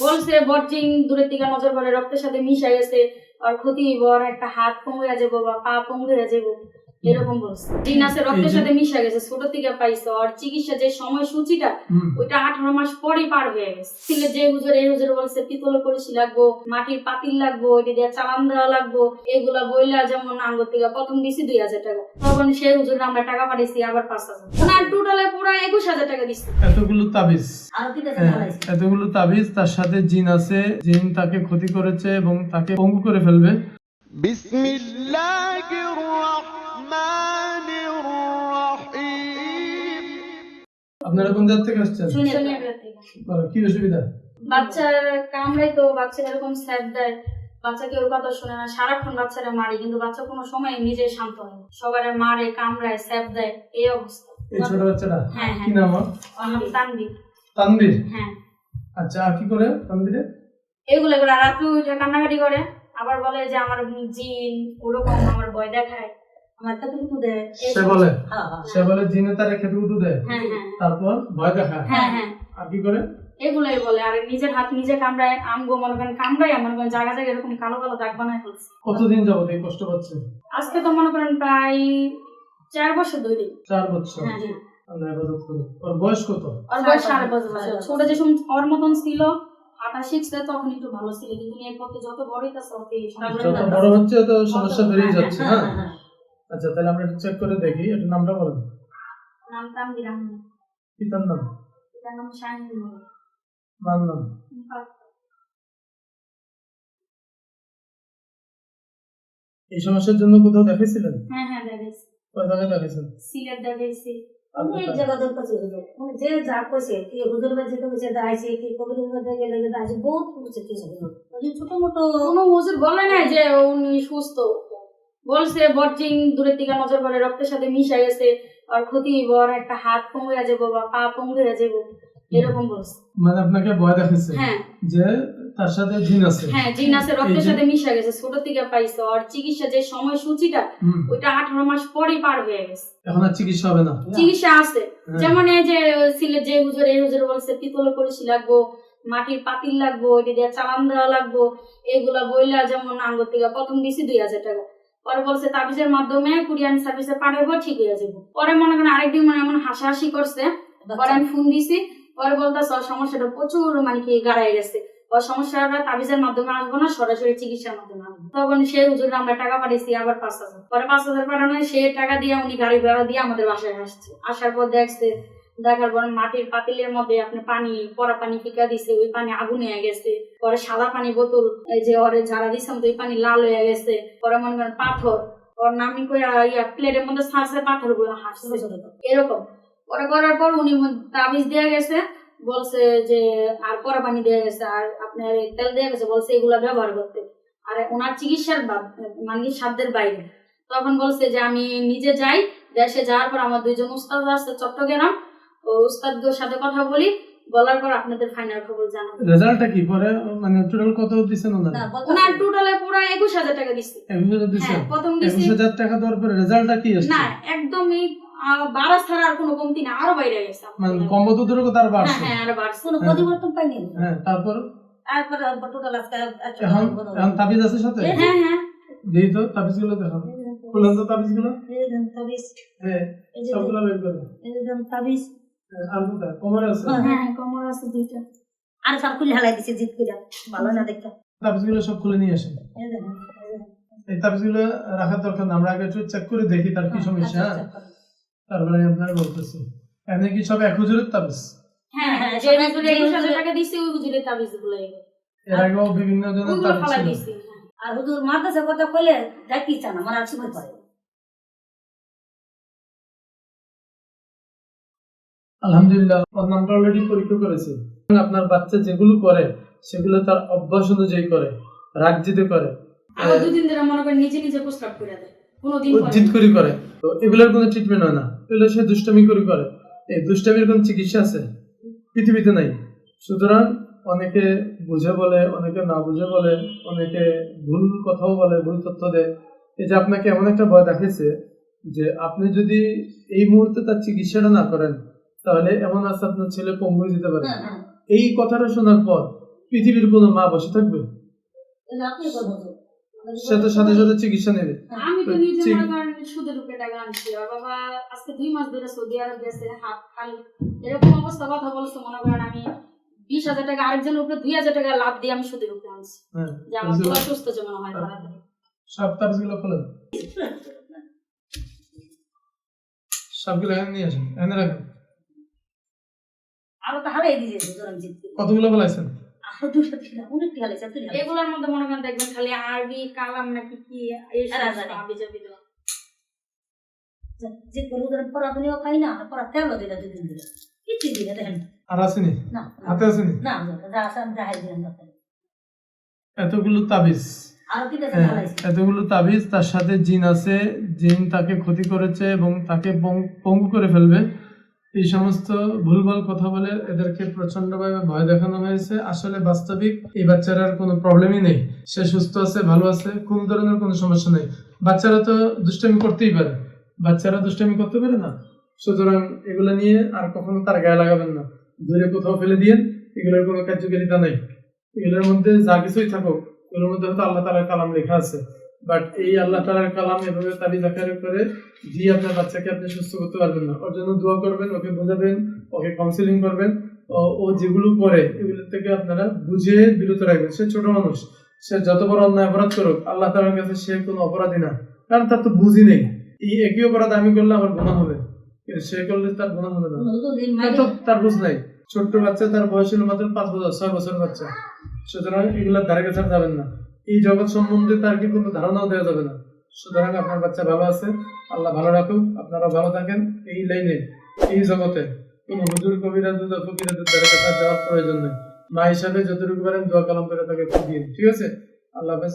বলছে বর্জিং দূরের দিকে নজর পড়ে, রক্তের সাথে মিশে গেছে আর ক্ষতি বর একটা হাত পঙ্গু হয়ে যাব বা পা পঙ্গু হয়ে যাব এরকম জিনাসের রক্তের সাথে মিশে গেছে ছোট থেকে আর চিকিৎসা যে সময় সূচিটা ওইটা আঠারো মাস পরে পার হয়ে গেছে। ছিল যে হুজুর এই হুজুর বলছে লাগবো মাটির পাতিল লাগবো এটা দিয়ে চালান দেওয়া লাগবো এগুলা বইলা যেমন আঙ্গুর থেকে প্রথম দিছি দুই হাজার টাকা। তখন সেই হুজুর আমরা টাকা পাঠিয়েছি আবার পাঁচ হাজার। টোটালে পুরো একুশ হাজার টাকা দিচ্ছি এতগুলো তাবিজ। হ্যাঁ, এতগুলো তাবিজ তার সাথে জিন আছে জিন তাকে ক্ষতি করেছে এবং তাকে পঙ্গু করে ফেলবে। বিসমিল্লাহির আপনারা কোন জায়গা থেকে আসছেন? কি অসুবিধা? বাচ্চার কামড়াই তো বাচ্চা এরকম স্যাপ দেয়। বাচ্চা কেউ কথা শোনে না। সারাক্ষণ বাচ্চারা মারে কিন্তু বাচ্চা কোনো সময় নিজে শান্ত হয় না। সবার মারে কামড়ায় স্যাপ দেয় এই অবস্থা। এই ছোট বাচ্চাটা? হ্যাঁ কি হ্যাঁ নাম ওর? ওর নাম তানবীর তানবীর হ্যাঁ। আচ্ছা আর কি করে তানবীরে এগুলো করে রাত্রে কান্নাকাটি করে। আবার বলে যে আমার জিন ওরকম আমার ভয় দেখায়। তো সে বলে হ্যাঁ হ্যাঁ সে বলে জিনে তারে খেতে উঠু দেয়? হ্যাঁ হ্যাঁ। তারপর ভয় দেখায়। হ্যাঁ হ্যাঁ। আর কি করে? এগুলোই বলে আর নিজের হাত নিজে কামড়ায় আমগো মনে করেন কামড়ায় মনে করেন জায়গা জায়গায় এরকম কালো কালো দাগ বানায় ফেলছে। কতদিন যাবত এই কষ্ট পাচ্ছে আজকে তো মনে করেন প্রায় চার বছর দুই দিন। চার বছর। হ্যাঁ হ্যাঁ। ওর বয়স কত? ওর বয়স সাড়ে পাঁচ বছর। ছোট যে সময় ওর মতন ছিল হাঁটা শিখছে তখন একটু ভালো ছিল। কিন্তু এর পথে যত বড়ই এই সমস্যা যত বড় হচ্ছে তো সমস্যা বেড়েই যাচ্ছে হ্যাঁ। হ্যাঁ হ্যাঁ। আচ্ছা তাহলে আমরা চেক করে দেখি একটু নামটা বলেন। নাম পিতার নাম? পিতার নাম। মার নাম? এই সমস্যার জন্য কোথাও দেখাইছিলেন? হ্যাঁ হ্যাঁ কোথায় দেখাইছেন? সিলেট দেখাইছি। অনেক জায়গা দরকার মানে যে যা কইছে কি হুজুর বাজে তো বসে দাঁড়াইছে কি কবির মধ্যে গেলে দাঁড়াইছে বহুত ছোট মোটো কোনো হুজুর বলে না যে উনি সুস্থ। বলছে বর্জিং দূরের দিকে নজর করে রক্তের সাথে মিশে গেছে। আর ক্ষতি আর একটা হাত পঙ্গু যাব বা পা পঙ্গু যাব। এরকম বলছে। মানে আপনাকে ভয় দেখাইছে হ্যাঁ। যে তার সাথে জিন আছে। হ্যাঁ জিন আছে রক্তের সাথে মিশে গেছে ছোট থেকে পাইছে। আর চিকিৎসা যে সময় সূচিটা ওইটা আঠারো মাস পরে পার হয়ে গেছে। এখন আর চিকিৎসা হবে না। চিকিৎসা আছে। হ্যাঁ। যেমন এই যে সিলেট যে হুজুর এই হুজুর বলছে পিতলের কলসি লাগবো মাটির পাতিল লাগবো ওইটা দিয়ে চালান দেওয়া লাগবো। এগুলা বইলা যেমন আঙ্গুর থেকে প্রথম দিছি দুই হাজার টাকা। পরে বলছে তাবিজের মাধ্যমে কুরিয়ান সার্ভিসে পাঠাবো ঠিক হয়ে যাব পরে মনে করেন আরেকদিন মানে এমন হাসাহাসি করছে। পরে আমি ফোন দিছি পরে বলতেছে ওর সমস্যাটা প্রচুর মানে কি গাড়াই গেছে। ওর সমস্যাটা তাবিজের মাধ্যমে আসব না সরাসরি চিকিৎসার মাধ্যমে তখন সে হুজুর আমরা টাকা পাঠিয়েছি আবার পাঁচ হাজার। পরে পাঁচ হাজার পাঠানো সে টাকা দিয়ে উনি গাড়ি ভাড়া দিয়ে আমাদের বাসায় আসছে। আসার পর দেখছে দেখার পর মাটির পাতিলের মধ্যে আপনি পানি পরা পানি ফিকা দিছে ওই পানি আগুন হয়ে গেছে। পরে সাদা পানি বোতল এই যে ওরে ঝাড়া দিছিলাম তো ওই পানি লাল হয়ে গেছে। পরে মনে করেন পাথর ওর নামি করে ইয়া প্লেটের মধ্যে ছাড়ছে পাথরগুলো হাসছে এরকম। পরে করার পর উনি তাবিজ দেওয়া গেছে বলছে যে আর পরা পানি দেওয়া গেছে আর আপনার তেল দেওয়া গেছে বলছে এগুলা ব্যবহার করতে। আর ওনার চিকিৎসার মানে কি সাধ্যের বাইরে। তখন বলছে যে আমি নিজে যাই দেশে যাওয়ার পর আমার দুইজন উস্তাদ আছে চট্টগ্রাম। ও সাথে কথা বলি বলার পর আপনাদের ফাইনাল খবর জানাব। রেজাল্টটা কি? পরে মানে টোটাল কত দিচ্ছেন ওনার? না টোটালে পুরো একুশ হাজার টাকা দিচ্ছে একুশ হাজার দিচ্ছেন হ্যাঁ প্রথম দিছি। হাজার টাকা দেওয়ার পরে রেজাল্টটা কি আসছে? না একদমই বারাস ছাড়া আর কোনো কমতি না আরও বাইরে গেছে মানে কম কম্বত দূরে তার হ্যাঁ বাড়ছে। হ্যাঁ আরও বাড়ছে। কোনো পরিবর্তন পাইনি? হ্যাঁ তারপর? তারপরে টোটাল আজকে এখন এখন তাবিজ আছে সাথে? হ্যাঁ হ্যাঁ দিই তো তাবিজগুলো দেখান খুললেন তো তাবিজগুলো এই যে তাবিজ। হ্যাঁ সবগুলো বের করুন এই যে তাবিজ। হ্যাঁ, আর আছে কমর আছে দুইটা। আর সব খুলে হালাই দিছে জিত করে ভালো না দেখতে। তাবিজ সব খুলে নিয়ে আসেন। এই দেখুন, এই দেখুন। এই তাবিজগুলো রাখার দরকার না আমরা আগে একটু চেক করে দেখি তার কি সমস্যা। তারপরে আপনার বলতেছি। এমনি কি সব এক হুজুরের তাবিজ? হ্যাঁ হ্যাঁ, যে সবাই হুজুর যে একুশ হাজার হুজুরে- টাকা দিচ্ছে ওই হুজুরের তাবিজ এর আগেও বিভিন্ন জনের হ্যাঁ। আর হুজুর মাদ্রাসা কথা কইলে যাইতে ইচ্ছা না মানে আর সময় পড়ে আলহামদুলিল্লাহ অলরেডি পরীক্ষা করেছে। আপনার বাচ্চা যেগুলো করে সেগুলো তার অভ্যাস অনুযায়ী করে রাগ করে। আরও দুদিন ধরে মনে করেন নিজে নিজে প্রস্রাব করে দেয়। কোনোদিন জিদ করি করে। তো এগুলোর কোনো ট্রিটমেন্ট হয় না। এগুলো সে দুষ্টামি করি করে। এই দুষ্টামির কোন চিকিৎসা আছে? পৃথিবীতে নাই। সুতরাং অনেকে বুঝে বলে অনেকে না বুঝে বলে অনেকে ভুল কথাও বলে ভুল তথ্য দেয়। এই যে আপনাকে এমন একটা ভয় দেখেছে যে আপনি যদি এই মুহূর্তে তার চিকিৎসাটা না করেন তাহলে এমন আছে আপনার ছেলে পঙ্গু হয়ে যেতে পারে। হ্যাঁ, হ্যাঁ। এই কথাটা শোনার পর পৃথিবীর কোনো মা বসে থাকবে? তাহলে আপনি কথা বলুন। সে তো সাথে সাথে চিকিৎসা নেবে। আমি তো নিজে সুদের উপরে টাকা আনছি। আর বাবা আজকে দুই মাস ধরে সৌদি আরব গেছে হাত খাল। এরকম অবস্থা কথা বলছে মনে করেন আমি বিশ হাজার টাকা আরেকজনের উপরে দুই হাজার টাকা লাভ দিয়ে আমি সুদের উপরে আনছি। হ্যাঁ যে আমার পুরো সুস্থ যেমন হয় তাড়াতাড়ি। সব তাবিজগুলো খোলেন সবগুলো এখানে নিয়ে আসেন এখানে রাখেন। আরও তো হারাই জিততে। কতগুলো ফেলাইছেন? আরও অনেক এগুলোর মধ্যে মনে করেন দেখবেন খালি আরবি কালাম নাকি কি এই জানি। যে করে আমি পড়া খাই না পড়া তেলও দিলে দুদিন দিলে কিছু দিলে দেখেন। আর আসেনি? না হাতে আসেনি? না যা দেখাই দিলাম এতগুলো তাবিজ। আরও কি দেখেন হ্যাঁ, এতগুলো তাবিজ তার সাথে জিন আছে। জিন তাকে ক্ষতি করেছে এবং তাকে পঙ্গু করে ফেলবে। এই সমস্ত ভুলভাল কথা বলে এদেরকে প্রচন্ডভাবে ভয় দেখানো হয়েছে। আসলে বাস্তবিক এই বাচ্চারার কোনো প্রবলেমই নেই। সে সুস্থ আছে, ভালো আছে, কোনো ধরনের কোনো সমস্যা নেই। বাচ্চারা তো দুষ্টামি করতেই পারে। বাচ্চারা দুষ্টামি করতে পারে না। সুতরাং এগুলো নিয়ে আর কখনো তার গায়ে লাগাবেন না। দূরে কোথাও ফেলে দিয়ে এগুলোর কোনো কার্যকারিতা নেই। এগুলোর মধ্যে যা কিছুই থাকুক, এগুলোর মধ্যে হয়তো আল্লাহ তালার কালাম লেখা আছে। বাট এই আল্লাহ তালার কালাম এভাবে তাবিজ আকারে করে আপনার বাচ্চাকে আপনি সুস্থ করতে পারবেন না। ওর জন্য দোয়া করবেন ওকে বোঝাবেন ওকে কাউন্সিলিং করবেন। ও- যেগুলো করে এগুলো থেকে আপনারা বুঝে বিরত রাখবেন। সে ছোট মানুষ সে যত বড় অন্যায় অপরাধ করুক আল্লাহ তালার কাছে সে কোনো অপরাধী না। কারণ তার তো বুঝি নেই। এই একই অপরাধ আমি করলে আমার গুণা হবে। সে করলে তার গুণা হবে না। তার বুঝ নাই। ছোট্ট বাচ্চা তার বয়স হলো মাত্র পাঁচ বছর ছয় বছর বাচ্চা। সুতরাং এগুলোর ধারে কাছে যাবেন না। এই জগৎ সম্বন্ধে তার কি কোনো ধারণাও দেওয়া যাবে না? সুতরাং আপনার বাচ্চা ভালো আছে, আল্লাহ ভালো রাখুক আপনারা ভালো থাকেন এই লাইনে, এই জগতে। কোনো হুজুর, কবিরা দুধা ফকিরা ধারে কাছে আর যাওয়ার প্রয়োজন নেই। মা হিসাবে যতটুকু পারেন দোয়া কালাম করে তাকে দিয়ে ঠিক আছে? আল্লাহ হাফেজ।